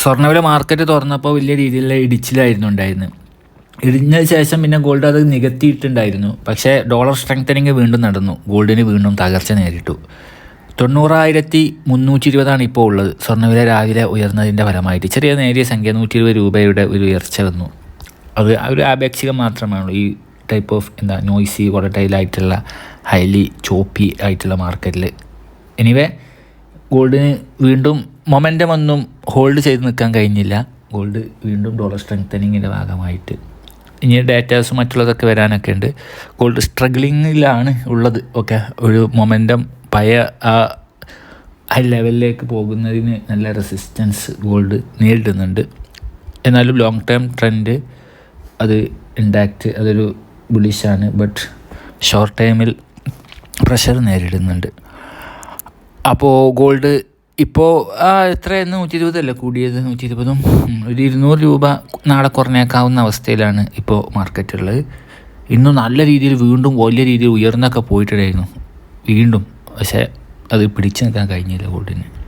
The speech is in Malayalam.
സ്വർണവില മാർക്കറ്റ് തുറന്നപ്പോൾ വലിയ രീതിയിലുള്ള ഇടിച്ചിലായിരുന്നു ഉണ്ടായിരുന്നത് ഇടിഞ്ഞതിന് ശേഷം പിന്നെ ഗോൾഡ് അത് നികത്തിയിട്ടുണ്ടായിരുന്നു. പക്ഷേ ഡോളർ സ്ട്രെങ്തനിങ് വീണ്ടും നടന്നു. ഗോൾഡിന് വീണ്ടും തകർച്ച നേരിട്ടു. തൊണ്ണൂറായിരത്തി മുന്നൂറ്റി ഇരുപതാണ് ഇപ്പോൾ ഉള്ളത്. സ്വർണവില രാവിലെ ഉയർന്നതിന്റെ ഫലമായിട്ട് ചെറിയ നേരിയ സംഖ്യ നൂറ്റി ഇരുപത് രൂപയുടെ ഒരു ഉയർച്ച വന്നു. അത് ഒരു ആപേക്ഷികം മാത്രമാണ് ഈ ടൈപ്പ് ഓഫ് എന്താ നോയ്സി വോളറ്റൈലായിട്ടുള്ള ഹൈലി ചോപ്പി ആയിട്ടുള്ള മാർക്കറ്റിൽ എനിവേ ഗോൾഡിന് വീണ്ടും മൊമെന്റം ഒന്നും ഹോൾഡ് ചെയ്ത് നിൽക്കാൻ കഴിഞ്ഞില്ല. ഗോൾഡ് വീണ്ടും ഡോളർ സ്ട്രെങ്തനിങ്ങിന്റെ ഭാഗമായിട്ട്. ഇനി ഡേറ്റാസും മറ്റുള്ളതൊക്കെ വരാനൊക്കെ ഉണ്ട്. ഗോൾഡ് സ്ട്രഗ്ലിങ്ങിലാണ് ഉള്ളത് ഓക്കെ ഒരു മൊമെന്റം പഴയ ആ ഹൈ ലെവലിലേക്ക് പോകുന്നതിന് നല്ല റെസിസ്റ്റൻസ് ഗോൾഡ് നേരിടുന്നുണ്ട്. എന്നാലും ലോങ് ടേം ട്രെൻഡ് അത് ഇൻഡാക്റ്റ് അതൊരു ബുളിഷാണ് ബട്ട് ഷോർട്ട് ടൈമിൽ പ്രഷർ നേരിടുന്നുണ്ട്. അപ്പോൾ ഗോൾഡ് ഇപ്പോൾ എത്രയായിരുന്നു നൂറ്റി ഇരുപതല്ലേ കൂടിയത്? നൂറ്റി ഇരുപതും ഒരു ഇരുന്നൂറ് രൂപ നാളെ കുറഞ്ഞേക്കാവുന്ന അവസ്ഥയിലാണ് ഇപ്പോൾ മാർക്കറ്റുള്ളത്. ഇന്നും നല്ല രീതിയിൽ വീണ്ടും വലിയ രീതിയിൽ ഉയർന്നൊക്കെ പോയിട്ടുണ്ടായിരുന്നു വീണ്ടും. പക്ഷേ അത് പിടിച്ചു നിൽക്കാൻ കഴിഞ്ഞില്ല ഗോൾഡിന്.